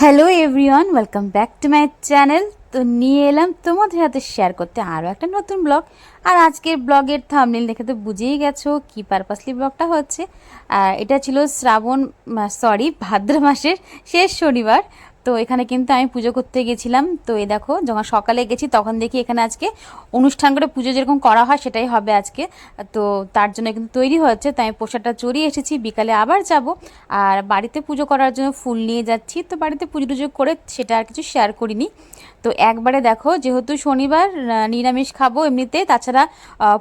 Hello everyone welcome back to my channel তো নিয়ে এলাম তোমাদের হাতে শেয়ার করতে আরও একটা নতুন ব্লগ আর আজকের ব্লগের থামনেল দেখে তো বুঝেই গেছো কি পারপাসলি ব্লগটা হচ্ছে। আর এটা ছিল শ্রাবণ সরি ভাদ্র মাসের শেষ শনিবার। তো এখানে কিন্তু আমি পুজো করতে গেছিলাম। তো এই দেখো, যখন সকালে গেছি তখন দেখি এখানে আজকে অনুষ্ঠান করে পুজো যেরকম করা হয় সেটাই হবে আজকে। তো তার জন্য কিন্তু তৈরি হচ্ছে তাই আমি পোশাকটা চড়িয়ে এসেছি। বিকালে আবার যাব। আর বাড়িতে পুজো করার জন্য ফুল নিয়ে যাচ্ছি। তো বাড়িতে পুজো টুজো করে সেটা আর কিছু শেয়ার করিনি। তো একবারে দেখো, যেহেতু শনিবার নিরামিষ খাব এমনিতে, তাছাড়া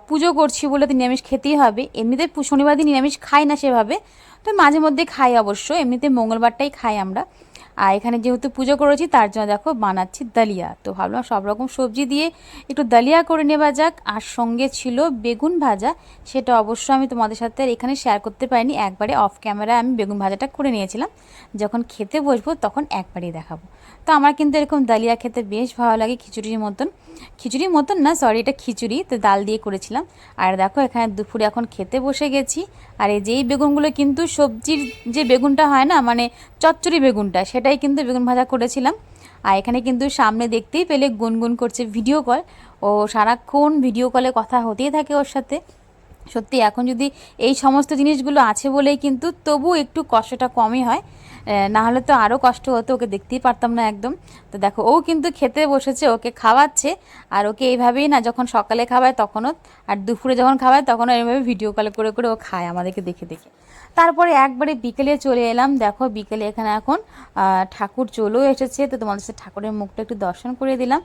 পুজো করছি বলে তো নিরামিষ খেতেই হবে। এমনিতে শনিবার দিন নিরামিষ খাই না সেভাবে। তো মাঝে মধ্যে খাই অবশ্য, এমনিতে মঙ্গলবারটাই খাই আমরা। আর এখানে যেহেতু পুজো করেছি, তার জন্য দেখো বানাচ্ছি দালিয়া। তো ভাবলাম সব রকম সবজি দিয়ে একটু দালিয়া করে নেওয়া যাক। আর সঙ্গে ছিল বেগুন ভাজা, সেটা অবশ্য আমি তোমাদের সাথে এখানে শেয়ার করতে পারিনি। একবারে অফ ক্যামেরায় আমি বেগুন ভাজাটা করে নিয়েছিলাম। যখন খেতে বসবো তখন একবারেই দেখাবো। তো আমার কিন্তু এরকম দালিয়া খেতে বেশ ভালো লাগে খিচুড়ির মতন। খিচুড়ির মতন না সরি এটা খিচুড়ি। তো ডাল দিয়ে করেছিলাম। আর দেখো এখানে দুপুরে এখন খেতে বসে গেছি। আর এই যেই বেগুনগুলো কিন্তু সবজির যে বেগুনটা হয় না মানে চচ্চড়ি বেগুনটা সেটাই কিন্তু বেগুন ভাজা করেছিলাম। আর এখানে কিন্তু সামনে দেখতেই পেলে গুনগুন করছে ভিডিও কল ও সারাক্ষণ ভিডিও কলে কথা হতেই থাকে ওর সাথে। সত্যি, এখন যদি এই সমস্ত জিনিসগুলো আছে বলেই কিন্তু তবু একটু কষ্টটা কমই হয়। না হলে তো আরও কষ্ট হতো, ওকে দেখতেই পারতাম না একদম। তো দেখো, ও কিন্তু খেতে বসেছে, ওকে খাওয়াচ্ছে। আর ওকে এইভাবেই না যখন সকালে খাওয়ায় তখনও, আর দুপুরে যখন খাওয়ায় তখনও এইভাবে ভিডিও কল করে করে ও খায় আমাদেরকে দেখে দেখে। তারপরে একবারে বিকেলে চলে এলাম। দেখো বিকেলে এখানে এখন ঠাকুর চলেও এসেছে। তো তোমাদের সাথে ঠাকুরের মুখটা একটু দর্শন করে দিলাম।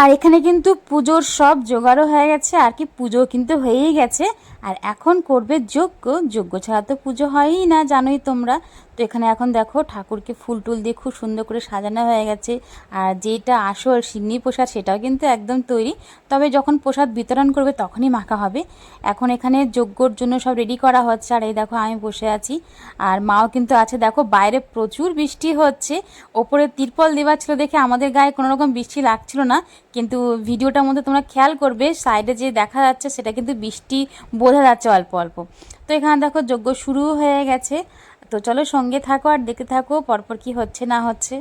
আর এখানে কিন্তু পুজোর সব জোগাড়ও হয়ে গেছে। আর কি পুজো কিন্তু হয়েই গেছে। আর এখন করবে যজ্ঞ। যজ্ঞ ছাড়া তো পুজো হয়ই না, জানোই তোমরা। তো এখানে এখন দেখো ঠাকুরকে ফুল টুল দিয়ে খুব সুন্দর করে সাজানো হয়ে গেছে। আর যেটা আসল সিন্নি প্রসাদ সেটাও কিন্তু একদম তৈরি। তবে যখন প্রসাদ বিতরণ করবে তখনই মাখা হবে। এখন এখানে যজ্ঞর জন্য সব রেডি করা হচ্ছে। আর এই দেখো আমি বসে আছি। আর মাও কিন্তু আছে। দেখো বাইরে প্রচুর বৃষ্টি হচ্ছে। ওপরে তিরপল দেওয়া ছিল দেখে আমাদের গায়ে কোনো রকম বৃষ্টি লাগছিল না। কিন্তু ভিডিওটার মধ্যে তোমরা খেয়াল করবে সাইডে যে দেখা যাচ্ছে সেটা কিন্তু বৃষ্টি বোঝা যাচ্ছে অল্প অল্প। তো এখানে দেখো যজ্ঞ শুরু হয়ে গেছে। তো চলো সঙ্গে থাকো আর দেখে থাকো, পরপর কি হচ্ছে না হচ্ছে।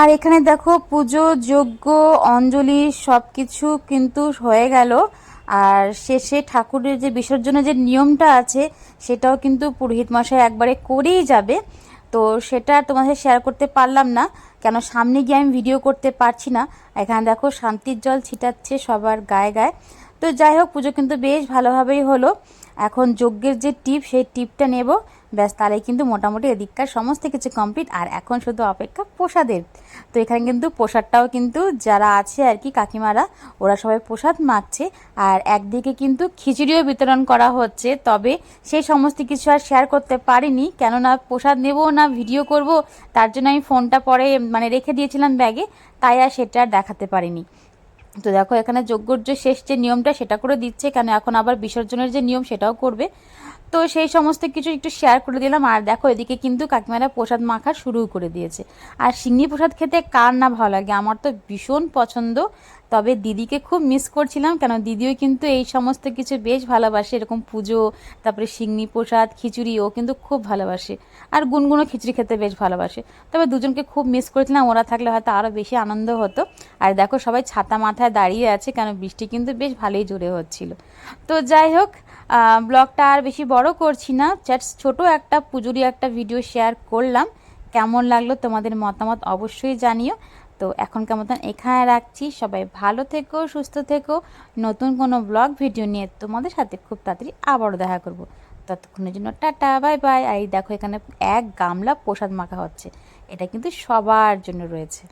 আর এখানে দেখো পুজো, যজ্ঞ, অঞ্জলি সব কিছু কিন্তু হয়ে গেল। আর শেষে ঠাকুরের যে বিসর্জনের যে নিয়মটা আছে, সেটাও কিন্তু পুরোহিত মশাই একবারে করেই যাবে। তো সেটা তোমাদের শেয়ার করতে পারলাম না, কেন সামনে গিয়ে আমি ভিডিও করতে পারছি না। এখানে দেখো শান্তির জল ছিটাচ্ছে সবার গায়ে গায়ে। তো যাই হোক, পুজো কিন্তু বেশ ভালোভাবেই হলো। এখন যজ্ঞের যে টিপ, সেই টিপটা নেব। ব্যাস, তাহলে কিন্তু মোটামুটি এদিককার সমস্ত কিছু কমপ্লিট আর এখন শুধু অপেক্ষা প্রসাদের। তো এখানে কিন্তু প্রসাদটাও কিন্তু যারা আছে আর কি কাকিমারা, ওরা সবাই প্রসাদ মাখছে। আর একদিকে কিন্তু খিচুড়িও বিতরণ করা হচ্ছে। তবে সেই সমস্ত কিছু আর শেয়ার করতে পারিনি। কেননা প্রসাদ নেব না ভিডিও করব, তার জন্য আমি ফোনটা পরে মানে রেখে দিয়েছিলাম ব্যাগে তাই আর সেটা আর দেখাতে পারিনি। তো দেখো, এখানে যজ্ঞর যে শেষ যে নিয়মটা, সেটা করে দিচ্ছে। কেন? এখন আবার বিসর্জনের যে নিয়ম, সেটাও করবে। তো সেই সমস্ত কিছু একটু শেয়ার করে দিলাম। আর দেখো, এদিকে কিন্তু কাকিমারা প্রসাদ মাখা শুরু করে দিয়েছে। আর সিঙ্গি প্রসাদ খেতে কার না ভালো লাগে? আমার তো ভীষণ পছন্দ। তবে দিদিকে খুব মিস করছিলাম, কেন দিদিও কিন্তু এই সমস্ত কিছু বেশ ভালোবাসে। এরকম পুজো, তারপরে সিঙ্গি প্রসাদ, খিচুড়ি, ও কিন্তু খুব ভালোবাসে। আর গুনগুনো খিচুড়ি খেতে বেশ ভালোবাসে। তবে দুজনকে খুব মিস করেছিলাম, ওরা থাকলে হয়তো আরও বেশি আনন্দ হতো। আর দেখো, সবাই ছাতা মাথায় দাঁড়িয়ে আছে, কেন বৃষ্টি কিন্তু বেশ ভালোই জোরে হচ্ছিল। তো যাই হোক ব্লগটা আর বেশি বড় করছি না। জাস্ট ছোটো একটা পুজোরই একটা ভিডিও শেয়ার করলাম। কেমন লাগল তোমাদের মতামত অবশ্যই জানিও। তো এখনকার মতন এখানে রাখছি। সবাই ভালো থেকো, সুস্থ থেকো। নতুন কোনো ব্লগ ভিডিও নিয়ে তোমাদের সাথে খুব তাড়াতাড়ি আবারও দেখা করব। ততক্ষণের জন্য টাটা বাই বাই আর দেখো এখানে এক গামলা প্রসাদ মাখা হচ্ছে। এটা কিন্তু সবার জন্য রয়েছে।